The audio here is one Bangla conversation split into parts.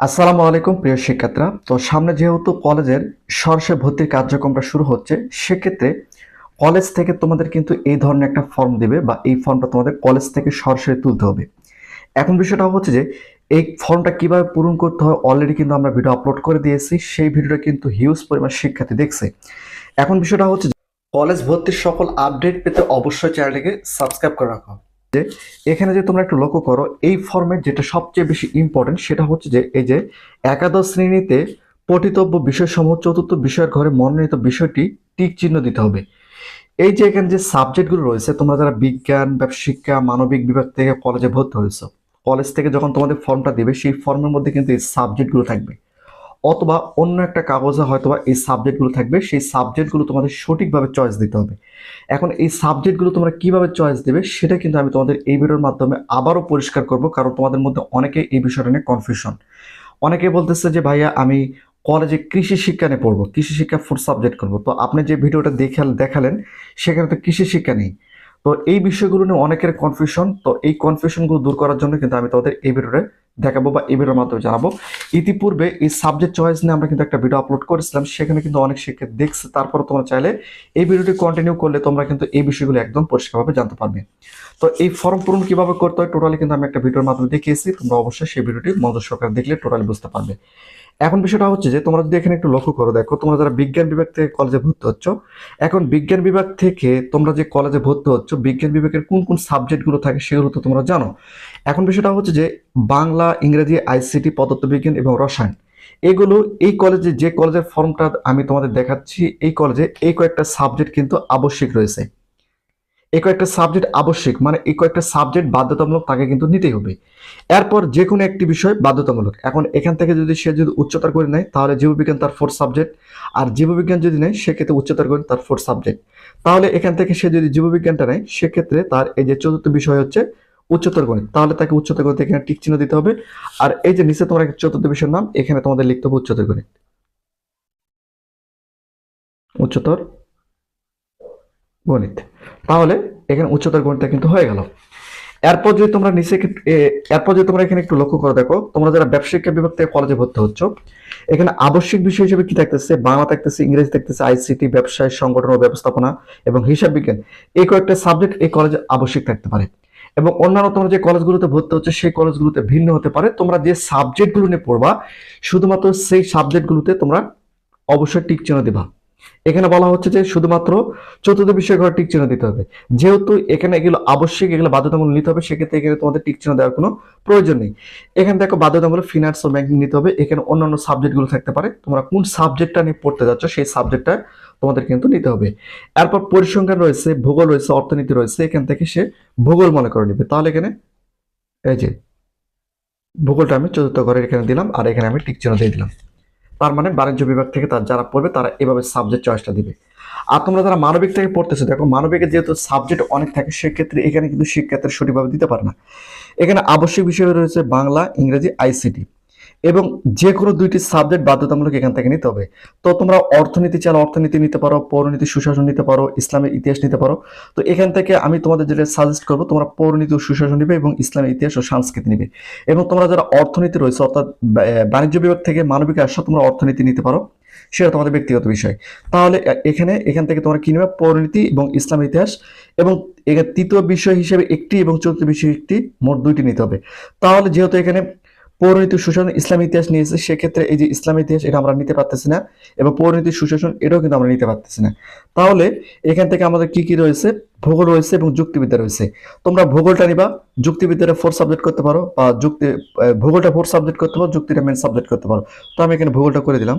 আসসালামু আলাইকুম, প্রিয় শিক্ষার্থীরা। তো সামনে যেহেতু কলেজের সরাসরি ভর্তির কার্যক্রমটা শুরু হচ্ছে, সেক্ষেত্রে কলেজ থেকে তোমাদের কিন্তু এই ধরনের একটা ফর্ম দিবে বা এই ফর্মটা তোমাদের কলেজ থেকে সরাসরি তুলতে হবে। এখন বিষয়টা হচ্ছে যে, এই ফর্মটা কীভাবে পূরণ করতে হয় অলরেডি কিন্তু আমরা ভিডিও আপলোড করে দিয়েছি, সেই ভিডিওটা কিন্তু হিউজ পরিমাণ শিক্ষার্থী দেখছে। এখন বিষয়টা হচ্ছে কলেজ ভর্তির সকল আপডেট পেতে অবশ্যই চ্যানেলটিকে সাবস্ক্রাইব করে রাখো। যে এখানে যে তোমরা একটু লক্ষ্য করো, এই ফর্মের যেটা সবচেয়ে বেশি ইম্পর্টেন্ট সেটা হচ্ছে যে এই যে একাদশ শ্রেণীতে পঠিতব্য বিষয়সমূহ, চতুর্থ বিষয়ের ঘরে মনোনীত বিষয়টি টিক চিহ্ন দিতে হবে। এই যে এখানে যে সাবজেক্টগুলো রয়েছে, তোমরা যারা বিজ্ঞান শিক্ষা, মানবিক বিভাগ থেকে কলেজে ভর্তি হয়েছো কলেজ থেকে যখন তোমাদের ফর্মটা দিবে, সেই ফর্মের মধ্যে কিন্তু এই সাবজেক্টগুলো থাকবে। অথবা অন্য একটা কাগজে হয়তোবা এই সাবজেক্টগুলো থাকবে, সেই সাবজেক্টগুলো তোমাদের সঠিকভাবে চয়েস দিতে হবে। এখন এই সাবজেক্টগুলো তোমরা কীভাবে চয়েস দেবে, সেটা কিন্তু আমি তোমাদের এই ভিডিওর মাধ্যমে আবারও পরিষ্কার করব, কারণ তোমাদের মধ্যে অনেকে এই বিষয়টা নিয়ে কনফিউশন অনেকে বলতেছে যে, ভাইয়া, আমি কলেজে কৃষি শিক্ষা নিয়ে পড়ব, কৃষি শিক্ষা ফোর্থ সাবজেক্ট করব। তো আপনি যে ভিডিওটা দেখাল, দেখালেন, সেখানে তো কৃষি শিক্ষা নেই। তো এই বিষয়গুলো নিয়ে অনেকের কনফিউশন তো এই কনফিউশনগুলো দূর করার জন্য কিন্তু আমি তোমাদের এই ভিডিওটা দেখাবো বা এই ভিডিওর মাধ্যমে জানাব। ইতিপূর্বে এই সাবজেক্ট চয়েস নিয়ে আমরা কিন্তু একটা ভিডিও আপলোড করেছিলাম, সেখানে কিন্তু অনেক শিক্ষক দেখছে, তারপরে তোমরা চাইলে এই ভিডিওটি কন্টিনিউ করলে তোমরা কিন্তু এই বিষয়গুলো একদম পরিষ্কারভাবে জানতে পারবে। তো এই ফর্ম পূরণ কীভাবে করতে হয় টোটালি কিন্তু আমি একটা ভিডিওর মাধ্যমে দেখিয়েছি, তোমরা অবশ্যই সেই ভিডিওটি মনোযোগ সহকারে দেখলে টোটালি বুঝতে পারবে। এখন বিষয়টা হচ্ছে যে, তোমরা যদি এখানে একটু লক্ষ্য করো, দেখো, তোমরা যারা বিজ্ঞান বিভাগ থেকে কলেজে ভর্তি হচ্ছ, এখন বিজ্ঞান বিভাগ থেকে তোমরা যে কলেজে ভর্তি হচ্ছ, বিজ্ঞান বিভাগের কোন কোন সাবজেক্টগুলো থাকে সেগুলো তো তোমরা জানো। এখন বিষয়টা হচ্ছে যে, বাংলা, ইংরেজি আইসিটি পদার্থবিজ্ঞান এবং রসায়ন, এগুলো এই কলেজে যে কলেজের ফর্মটা আমি তোমাদের দেখাচ্ছি, এই কলেজে এই কয়েকটা সাবজেক্ট কিন্তু আবশ্যিক রয়েছে। এই কয়েকটা সাবজেক্ট আবশ্যিক মানে এই কয়েকটা সাবজেক্ট বাধ্যতামূলক তাকে কিন্তু নিতেই হবে। এরপর যে কোনো একটি বিষয় বাধ্যতামূলক। এখন এখান থেকে যদি সে যদি উচ্চতর করে নেয়, তাহলে জীববিজ্ঞান তার ফোর্থ সাবজেক্ট আর জীববিজ্ঞান যদি নেয়, সেক্ষেত্রে উচ্চতর করে তার ফোর্থ সাবজেক্ট তাহলে এখান থেকে সে যদি জীববিজ্ঞানটা নেয়, সেক্ষেত্রে তার এই যে চতুর্থ বিষয় হচ্ছে উচ্চতর গণিত। তাহলে তাকে উচ্চতর গণিত এখানে টিক চিহ্ন দিতে হবে। আর এই যে নিচে তোমার চতুর্থ বিষয়ের নাম, এখানে তোমাদের লিখতে হবে উচ্চতর গণিত। উচ্চতর গণিত। তাহলে এখানে উচ্চতর গণিতটা কিন্তু হয়ে গেল। এরপর যদি তোমরা নিচে এরপর যদি তোমরা এখানে একটু লক্ষ্য করে দেখো, তোমরা যারা ব্যবসায়িক বিভাগ থেকে কলেজে ভর্তি হচ্ছ, এখানে আবশ্যিক বিষয় হিসেবে কি থাকতেছে? বাংলা থাকতেছে, ইংরেজি থাকতেছে, আইসিটি, ব্যবসায় সংগঠন ও ব্যবস্থাপনা এবং হিসাব বিজ্ঞান। এই কয়েকটা সাবজেক্ট এই কলেজে আবশ্যিক থাকতে পারে। এবং অন্যান্য তোমরা যে কলেজগুলোতে ভর্তি হচ্ছে, সেই কলেজগুলোতে ভিন্ন হতে পারে। তোমরা যে সাবজেক্টগুলো নিয়ে পড়বা, শুধুমাত্র সেই সাবজেক্টগুলোতে তোমরা অবশ্যই টিক চিহ্ন দিবা। এখানে বলা হচ্ছে যে শুধুমাত্র চতুর্থ বিষয় ঘরে টিক চিহ্ন দিতে হবে। যেহেতু এখানে এগুলো আবশ্যিক, এগুলো বাধ্যতামূলক নিতে হবে, সেক্ষেত্রে এখানে তোমাদের টিক চিহ্ন দেওয়ার কোনো প্রয়োজন নেই। এখানে দেখো বাধ্যতামূলক ফিনান্স ও ব্যাংকিং নিতে হবে। এখানে অন্যান্য সাবজেক্টগুলো থাকতে পারে। তোমরা কোন সাবজেক্টটা নিয়ে পড়তে যাচ্ছ, সেই সাবজেক্টটা তোমাদের কিন্তু নিতে হবে। এরপর পরিসংখ্যান রয়েছে, ভূগোল রয়েছে, অর্থনীতি রয়েছে, এখান থেকে সে ভূগোল মনে করে নিবে। তাহলে এখানে এই যে ভূগোলটা আমি চতুর্থ ঘরের এখানে দিলাম, আর এখানে আমি টিক চিহ্ন দিয়ে দিলাম। তার মানে বাণিজ্য বিভাগ থেকে তার যারা পড়বে, তারা এভাবে সাবজেক্ট চয়েসটা দিবে। আর তোমরা যারা মানবিক থেকে পড়তেছো, দেখো মানবিকের যেহেতু সাবজেক্ট অনেক থাকে, সেক্ষেত্রে এখানে কিন্তু শিক্ষার্থীরা সঠিকভাবে দিতে পারে না। এখানে আবশ্যিক বিষয় রয়েছে বাংলা, ইংরেজি আইসিটি এবং যে কোনো দুইটি সাবজেক্ট বাধ্যতামূলক এখান থেকে নিতে হবে। তো তোমরা অর্থনীতি চাল অর্থনীতি নিতে পারো, পৌরনীতি, সুশাসন নিতে পারো, ইসলামের ইতিহাস নিতে পারো। তো এখান থেকে আমি তোমাদের যেটা সাজেস্ট করব, তোমরা পৌরনীতি ও সুশাসন নিবে এবং ইসলামের ইতিহাস ও সংস্কৃতি নিবে। এবং তোমরা যারা অর্থনীতি রয়েছে, অর্থাৎ বাণিজ্য বিভাগ থেকে মানবিক আসা তোমরা অর্থনীতি নিতে পারো। সেটা তোমাদের ব্যক্তিগত বিষয়। তাহলে এখানে, এখান থেকে তোমরা কি নেবে? পৌরনীতি এবং ইসলামের ইতিহাস এবং এখানে তৃতীয় বিষয় হিসেবে একটি এবং চতুর্থ বিষয় একটি মোট দুইটি নিতে হবে। তাহলে যেহেতু এখানে পৌরনীতি সুশাসন ইসলাম ইতিহাস নিয়েছে, সেক্ষেত্রে এই যে ইসলাম ইতিহাস এটা আমরা নিতে পারতেছি না, এবং পৌরনীতি সুশাসন এটাও কিন্তু আমরা নিতে পারতেছি না। তাহলে এখান থেকে আমাদের কি কি রয়েছে? ভূগোল রয়েছে এবং যুক্তিবিদ্যা রয়েছে। তোমরা ভূগোলটা নিবা, যুক্তিবিদ্যাটা ফোর সাবজেক্ট করতে পারো, বা যুক্তি ভূগোলটা ফোর সাবজেক্ট করতে পারো, যুক্তিটা মেন সাবজেক্ট করতে পারো। তো আমি এখানে ভূগোলটা করে দিলাম।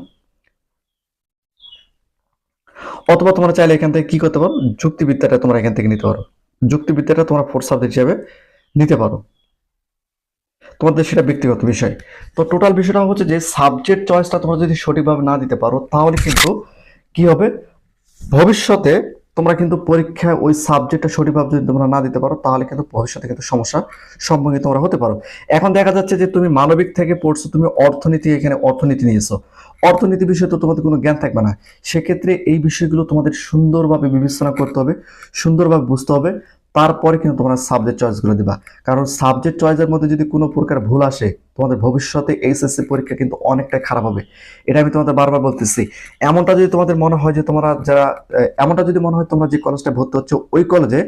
অথবা তোমরা চাইলে এখান থেকে কি করতে পারো? যুক্তিবিদ্যাটা তোমরা এখান থেকে নিতে পারো। যুক্তিবিদ্যাটা তোমরা ফোর সাবজেক্ট হিসেবে নিতে পারো। তোমাদের সেটা ব্যক্তিগত বিষয়। তো টোটাল বিষয়টা হচ্ছে যে সাবজেক্ট চয়েসটা তোমরা যদি সঠিকভাবে না দিতে পারো, তাহলে কিন্তু কি হবে? ভবিষ্যতে তোমরা কিন্তু পরীক্ষায় ওই সাবজেক্টটা সঠিকভাবে যদি তোমরা না দিতে পারো, তাহলে কিন্তু ভবিষ্যতে কিন্তু সমস্যা সম্মুখীন তোমরা হতে পারো। এখন দেখা যাচ্ছে যে তুমি মানবিক থেকে পড়ছো, তুমি অর্থনীতি, এখানে অর্থনীতি নিয়েছো। অর্থনীতি বিষয়ে তো তোমাদের কোনো জ্ঞান থাকবে না। সেক্ষেত্রে এই বিষয়গুলো তোমাদের সুন্দরভাবে বিবেচনা করতে হবে, সুন্দরভাবে বুঝতে হবে। তারপরে কিন্তু তোমরা সাবজেক্ট চয়েসগুলো দিবা। কারণ সাবজেক্ট চয়েসের মধ্যে যদি কোনো প্রকার ভুল আসে, তোমাদের ভবিষ্যতে এইচএসসি পরীক্ষা কিন্তু অনেকটাই খারাপ হবে। এটা আমি তোমাদের বারবার বলতেছি। এমনটা যদি তোমাদের মনে হয় যে তোমরা যারা এমনটা যদি মনে হয় তোমরা যে কলেজটা ভর্তি হচ্ছে, ওই কলেজে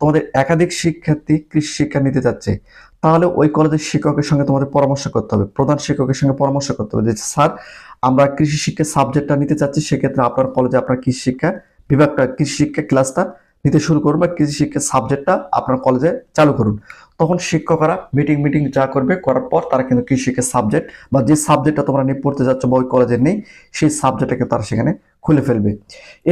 তোমাদের একাধিক শিক্ষার্থী কৃষি শিক্ষা নিতে যাচ্ছে, তাহলে ওই কলেজের শিক্ষকের সঙ্গে তোমাদের পরামর্শ করতে হবে। প্রধান শিক্ষকের সঙ্গে পরামর্শ করতে হবে যে, স্যার, আমরা কৃষি শিক্ষা সাবজেক্টটা নিতে চাচ্ছি, সেক্ষেত্রে আপনার কলেজে আপনার কৃষি শিক্ষা বিভাগটা, কৃষি শিক্ষা ক্লাসটা নিতে শুরু করুন বা কৃষি শিক্ষার সাবজেক্টটা আপনার কলেজে চালু করুন। তখন শিক্ষকরা মিটিং মিটিং যা করবে, করার পর তারা কিন্তু কৃষি শিক্ষা সাবজেক্ট বা যে সাবজেক্টটা তোমরা নিয়ে পড়তে যাচ্ছ বা ওই কলেজে নেই, সেই সাবজেক্টটাকে তারা সেখানে খুলে ফেলবে।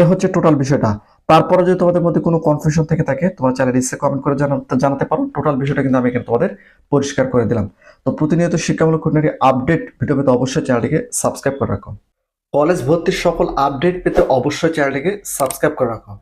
এ হচ্ছে টোটাল বিষয়টা। তারপরে যদি তোমাদের মধ্যে কোনো কনফিউশন থেকে থাকে, তোমরা চ্যানেল ইসে কমেন্ট করে জানাতে পারো। টোটাল বিষয়টা কিন্তু আমি এখানে তোমাদের পরিষ্কার করে দিলাম। তো প্রতিনিয়ত শিক্ষামূলক খুঁটিনাটি আপডেট ভিডিও পেতে অবশ্যই চ্যানেলটিকে সাবস্ক্রাইব করে রাখো। কলেজ ভর্তির সকল আপডেট পেতে অবশ্যই চ্যানেলটিকে সাবস্ক্রাইব করে রাখো।